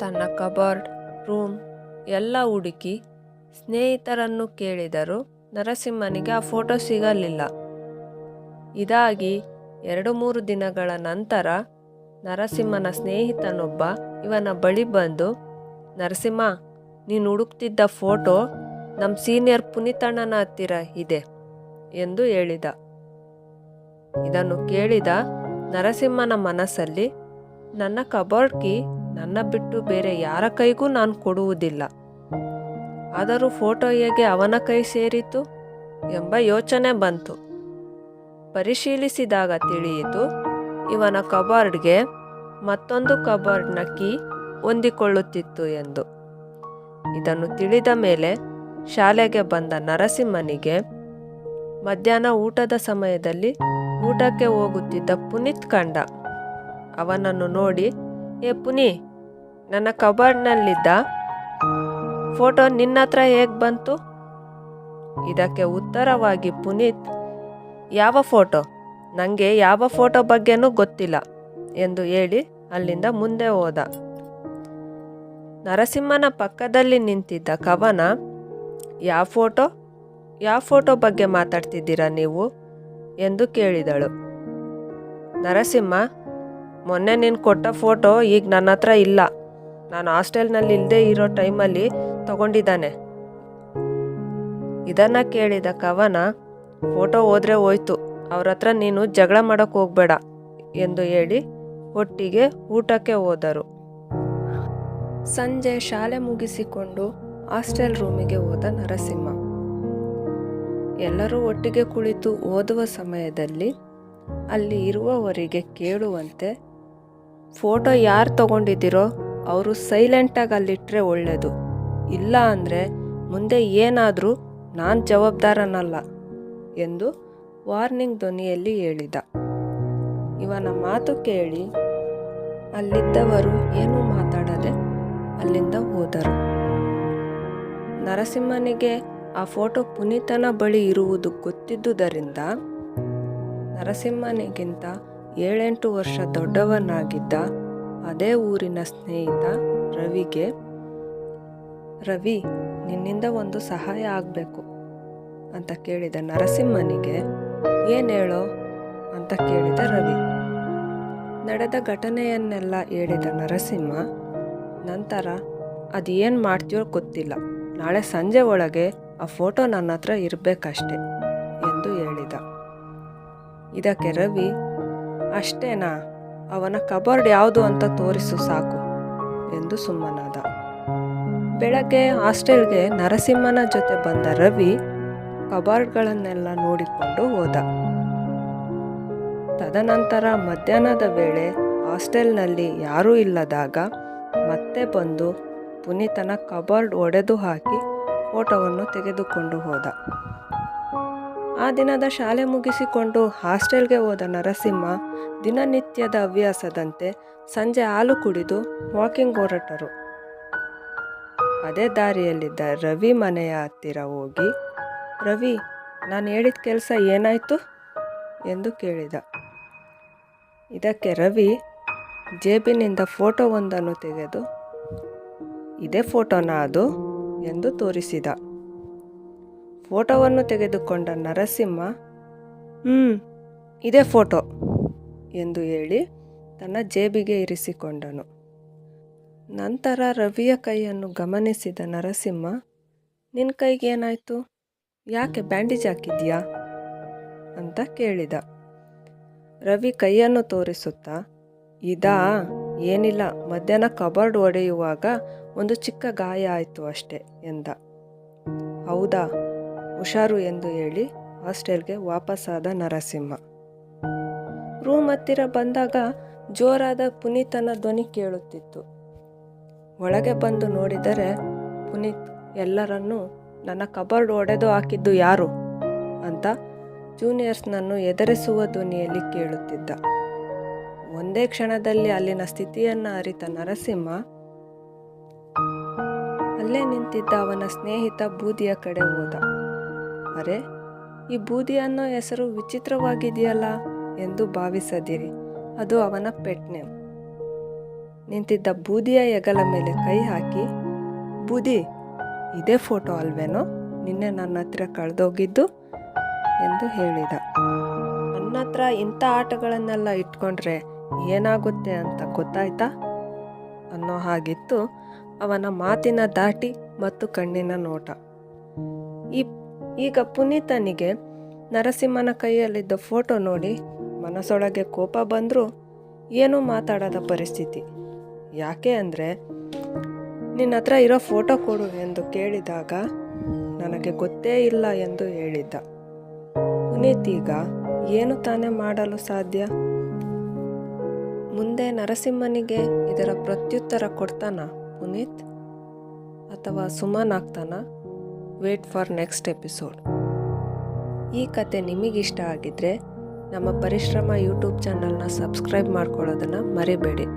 ತನ್ನ cupboard, room ಎಲ್ಲ ಹುಡುಕಿ ಸ್ನೇಹಿತರನ್ನು ಕೇಳಿದರೂ ನರಸಿಂಹನಿಗೆ ಆ ಫೋಟೋ ಸಿಗಲಿಲ್ಲ. ಇದಾಗಿ ಎರಡು ಮೂರು ದಿನಗಳ ನಂತರ ನರಸಿಂಹನ ಸ್ನೇಹಿತನೊಬ್ಬ ಇವನ ಬಳಿ ಬಂದು, ನರಸಿಂಹ, ನೀನು ಹುಡುಕ್ತಿದ್ದ ಫೋಟೋ ನಮ್ಮ ಸೀನಿಯರ್ ಪುನೀತಣ್ಣನ ಹತ್ತಿರ ಇದೆ ಎಂದು ಹೇಳಿದ. ಇದನ್ನು ಕೇಳಿದ ನರಸಿಂಹನ ಮನಸ್ಸಲ್ಲಿ, ನನ್ನ ಕಬೋರ್ಡ್ ಕೀ ನನ್ನ ಬಿಟ್ಟು ಬೇರೆ ಯಾರ ಕೈಗೂ ನಾನು ಕೊಡುವುದಿಲ್ಲ. ಆದರೂ ಫೋಟೋ ಹೇಗೆ ಅವನ ಕೈ ಸೇರಿತು ಎಂಬ ಯೋಚನೆ ಬಂತು. ಪರಿಶೀಲಿಸಿದಾಗ ತಿಳಿಯಿತು, ಇವನ ಕಬಾರ್ಡ್ಗೆ ಮತ್ತೊಂದು ಕಬಾರ್ಡ್ನ ಕೀ ಹೊಂದಿಕೊಳ್ಳುತ್ತಿತ್ತು ಎಂದು. ಇದನ್ನು ತಿಳಿದ ಮೇಲೆ ಶಾಲೆಗೆ ಬಂದ ನರಸಿಂಹನಿಗೆ ಮಧ್ಯಾಹ್ನ ಊಟದ ಸಮಯದಲ್ಲಿ ಊಟಕ್ಕೆ ಹೋಗುತ್ತಿದ್ದ ಪುನೀತ್ ಕಂಡ. ಅವನನ್ನು ನೋಡಿ ಏ ಪುನಿ, ನನ್ನ ಕಬಾರ್ಡ್ನಲ್ಲಿದ್ದ ಫೋಟೋ ನಿನ್ನ ಹತ್ರ ಹೇಗೆ ಬಂತು? ಇದಕ್ಕೆ ಉತ್ತರವಾಗಿ ಪುನೀತ್, ಯಾವ ಫೋಟೋ? ನನಗೆ ಯಾವ ಫೋಟೋ ಬಗ್ಗೆನೂ ಗೊತ್ತಿಲ್ಲ ಎಂದು ಹೇಳಿ ಅಲ್ಲಿಂದ ಮುಂದೆ ಹೋದ. ನರಸಿಂಹನ ಪಕ್ಕದಲ್ಲಿ ನಿಂತಿದ್ದ ಕವನ ಯಾವ ಫೋಟೋ? ಯಾವ ಫೋಟೋ ಬಗ್ಗೆ ಮಾತಾಡ್ತಿದ್ದೀರಾ ನೀವು? ಎಂದು ಕೇಳಿದಳು. ನರಸಿಂಹ ಮೊನ್ನೆ ನೀನು ಕೊಟ್ಟ ಫೋಟೋ ಈಗ ನನ್ನ ಹತ್ರ ಇಲ್ಲ. ನಾನು ಹಾಸ್ಟೆಲ್ನಲ್ಲಿ ಇಲ್ಲದೆ ಇರೋ ಟೈಮಲ್ಲಿ ತಗೊಂಡಿದ್ದಾನೆ. ಇದನ್ನು ಕೇಳಿದ ಕವನ, ಫೋಟೋ ಹೋದ್ರೆ ಹೋಯ್ತು. ಅವ್ರ ಹತ್ರ ನೀನು ಜಗಳ ಮಾಡೋಕೆ ಹೋಗ್ಬೇಡ ಎಂದು ಹೇಳಿ ಒಟ್ಟಿಗೆ ಊಟಕ್ಕೆ ಹೋದರು. ಸಂಜೆ ಶಾಲೆ ಮುಗಿಸಿಕೊಂಡು ಹಾಸ್ಟೆಲ್ ರೂಮಿಗೆ ಹೋದ ನರಸಿಂಹ. ಎಲ್ಲರೂ ಒಟ್ಟಿಗೆ ಕುಳಿತು ಓದುವ ಸಮಯದಲ್ಲಿ ಅಲ್ಲಿ ಇರುವವರಿಗೆ ಕೇಳುವಂತೆ ಫೋಟೋ ಯಾರು ತಗೊಂಡಿದ್ದೀರೋ ಅವರು ಸೈಲೆಂಟಾಗಿ ಅಲ್ಲಿಟ್ಟರೆ ಒಳ್ಳೆಯದು ಇಲ್ಲ ಅಂದರೆ ಮುಂದೆ ಏನಾದರೂ ನಾನು ಜವಾಬ್ದಾರನಲ್ಲ, ಎಂದು ವಾರ್ನಿಂಗ್ ಧ್ವನಿಯಲ್ಲಿ ಹೇಳಿದ. ಇವನ ಮಾತು ಕೇಳಿ ಅಲ್ಲಿದ್ದವರು ಏನೂ ಮಾತಾಡದೆ ಅಲ್ಲಿಂದ ಹೋದರು. ನರಸಿಂಹನಿಗೆ ಆ ಫೋಟೋ ಪುನೀತನ ಬಳಿ ಇರುವುದು ಗೊತ್ತಿದ್ದುದರಿಂದ ನರಸಿಂಹನಿಗಿಂತ ಏಳೆಂಟು ವರ್ಷ ದೊಡ್ಡವನಾಗಿದ್ದ ಅದೇ ಊರಿನ ಸ್ನೇಹಿತ ರವಿಗೆ, ರವಿ, ನಿನ್ನಿಂದ ಒಂದು ಸಹಾಯ ಆಗಬೇಕು ಅಂತ ಕೇಳಿದ ನರಸಿಂಹನಿಗೆ, ಏನು ಹೇಳೋ? ಅಂತ ಕೇಳಿದ ರವಿ. ನಡೆದ ಘಟನೆಯನ್ನೆಲ್ಲ ಹೇಳಿದ ನರಸಿಂಹ, ನಂತರ ಅದು ಏನು ಮಾಡ್ತೀಯೋ ಗೊತ್ತಿಲ್ಲ. ನಾಳೆ ಸಂಜೆ ಒಳಗೆ ಆ ಫೋಟೋ ನನ್ನ ಹತ್ರ ಇರಬೇಕಷ್ಟೆ ಎಂದು ಹೇಳಿದ. ಇದಕ್ಕೆ ರವಿ ಅಷ್ಟೇನಾ? ಅವನ ಕಬರ್ಡ್ ಯಾವುದು ಅಂತ ತೋರಿಸು ಸಾಕು, ಎಂದು ಸುಮ್ಮನಾದ. ಬೆಳಗ್ಗೆ ಹಾಸ್ಟೆಲ್ಗೆ ನರಸಿಂಹನ ಜೊತೆ ಬಂದ ರವಿ ಕಬಾರ್ಡ್ಗಳನ್ನೆಲ್ಲ ನೋಡಿಕೊಂಡು ಹೋದ. ತದನಂತರ ಮಧ್ಯಾಹ್ನದ ವೇಳೆ ಹಾಸ್ಟೆಲ್ನಲ್ಲಿ ಯಾರೂ ಇಲ್ಲದಾಗ ಮತ್ತೆ ಬಂದು ಪುನೀತನ ಕಬೋರ್ಡ್ ಒಡೆದು ಹಾಕಿ ಫೋಟೋವನ್ನು ತೆಗೆದುಕೊಂಡು ಹೋದ. ಆ ದಿನದ ಶಾಲೆ ಮುಗಿಸಿಕೊಂಡು ಹಾಸ್ಟೆಲ್ಗೆ ಹೋದ ನರಸಿಂಹ ದಿನನಿತ್ಯದ ಹವ್ಯಾಸದಂತೆ ಸಂಜೆ ಹಾಲು ಕುಡಿದು ವಾಕಿಂಗ್ ಹೊರಟರು. ಅದೇ ದಾರಿಯಲ್ಲಿದ್ದ ರವಿ ಮನೆಯ ಹತ್ತಿರ ಹೋಗಿ, ರವಿ, ನಾನು ಹೇಳಿದ ಕೆಲಸ ಏನಾಯಿತು? ಎಂದು ಕೇಳಿದ. ಇದಕ್ಕೆ ರವಿ ಜೇಬಿನಿಂದ ಫೋಟೋ ಒಂದನ್ನು ತೆಗೆದು, ಇದೇ ಫೋಟೋನಾ ಅದು? ಎಂದು ತೋರಿಸಿದ. ಫೋಟೋವನ್ನು ತೆಗೆದುಕೊಂಡ ನರಸಿಂಹ ಹ್ಞೂ ಇದೇ ಫೋಟೋ, ಎಂದು ಹೇಳಿ ತನ್ನ ಜೇಬಿಗೆ ಇರಿಸಿಕೊಂಡನು. ನಂತರ ರವಿಯ ಕೈಯನ್ನು ಗಮನಿಸಿದ ನರಸಿಂಹ ನಿನ್ನ ಕೈಗೆ ಏನಾಯಿತು? ಯಾಕೆ ಬ್ಯಾಂಡೇಜ್ ಹಾಕಿದ್ಯಾ? ಅಂತ ಕೇಳಿದ. ರವಿ ಕೈಯನ್ನು ತೋರಿಸುತ್ತಾ, ಇದಾ, ಏನಿಲ್ಲ, ಮಧ್ಯಾಹ್ನ ಕಬರ್ಡ್ ಒಡೆಯುವಾಗ ಒಂದು ಚಿಕ್ಕ ಗಾಯ ಆಯಿತು ಅಷ್ಟೆ, ಎಂದ. ಹೌದಾ? ಹುಷಾರು ಎಂದು ಹೇಳಿ ಹಾಸ್ಟೆಲ್ಗೆ ವಾಪಸ್ಸಾದ ನರಸಿಂಹ. ರೂಮ್ ಹತ್ತಿರ ಬಂದಾಗ ಜೋರಾದ ಪುನೀತನ ಧ್ವನಿ ಕೇಳುತ್ತಿತ್ತು. ಒಳಗೆ ಬಂದು ನೋಡಿದರೆ, ಪುನೀತ್, ಎಲ್ಲರನ್ನೂ ನನ್ನ ಕಬರ್ಡ್ ಒಡೆದು ಹಾಕಿದ್ದು ಯಾರು? ಅಂತ ಜೂನಿಯರ್ಸ್ನನ್ನು ಎದುರಿಸುವ ಧ್ವನಿಯಲ್ಲಿ ಕೇಳುತ್ತಿದ್ದ. ಒಂದೇ ಕ್ಷಣದಲ್ಲಿ ಅಲ್ಲಿನ ಸ್ಥಿತಿಯನ್ನು ಅರಿತ ನರಸಿಂಹ ಅಲ್ಲೇ ನಿಂತಿದ್ದ ಅವನ ಸ್ನೇಹಿತ ಬೂದಿಯ ಕಡೆ ಹೋದ. ಅರೆ, ಈ ಬೂದಿ ಅನ್ನೋ ಹೆಸರು ವಿಚಿತ್ರವಾಗಿದೆಯಲ್ಲ ಎಂದು ಭಾವಿಸದಿರಿ. ಅದು ಅವನ ಪೆಟ್ ನೇಮ್ ನಿಂತಿದ್ದ ಬೂದಿಯ ಹೆಗಲ ಮೇಲೆ ಕೈ ಹಾಕಿ, ಬೂದಿ, ಇದೇ ಫೋಟೋ ಅಲ್ವೇನೋ? ನಿನ್ನೆ ನನ್ನ ಹತ್ರ ಕಳೆದೋಗಿದ್ದು? ಎಂದು ಹೇಳಿದ. ನನ್ನ ಹತ್ರ ಇಂಥ ಆಟಗಳನ್ನೆಲ್ಲ ಇಟ್ಕೊಂಡ್ರೆ ಏನಾಗುತ್ತೆ ಅಂತ ಗೊತ್ತಾಯ್ತಾ? ಅನ್ನೋ ಹಾಗಿತ್ತು ಅವನ ಮಾತಿನ ದಾಟಿ ಮತ್ತು ಕಣ್ಣಿನ ನೋಟ. ಈ ಈಗ ಪುನೀತನಿಗೆ ನರಸಿಂಹನ ಕೈಯಲ್ಲಿದ್ದ ಫೋಟೋ ನೋಡಿ ಮನಸ್ಸೊಳಗೆ ಕೋಪ ಬಂದರೂ ಏನೂ ಮಾತಾಡದ ಪರಿಸ್ಥಿತಿ. ಯಾಕೆ ಅಂದರೆ, ನಿನ್ನ ಹತ್ರ ಇರೋ ಫೋಟೋ ಕೊಡು ಎಂದು ಕೇಳಿದಾಗ ನನಗೆ ಗೊತ್ತೇ ಇಲ್ಲ ಎಂದು ಹೇಳಿದ್ದ. ಪುನೀತ್ ಈಗ ಏನು ತಾನೇ ಮಾಡಲು ಸಾಧ್ಯ? ಮುಂದೆ ನರಸಿಂಹನಿಗೆ ಇದರ ಪ್ರತ್ಯುತ್ತರ ಕೊಡ್ತಾನ ಪುನೀತ್? ಅಥವಾ Suman wait for next episode ಈ ಕತೆ ನಿಮಗಿಷ್ಟ ಆಗಿದ್ರೆ ನಮ್ಮ ಪರಿಶ್ರಮ ಯೂಟ್ಯೂಬ್ ಚಾನಲ್ನ ಸಬ್ಸ್ಕ್ರೈಬ್ ಮಾಡ್ಕೊಳ್ಳೋದನ್ನು ಮರಿಬೇಡಿ.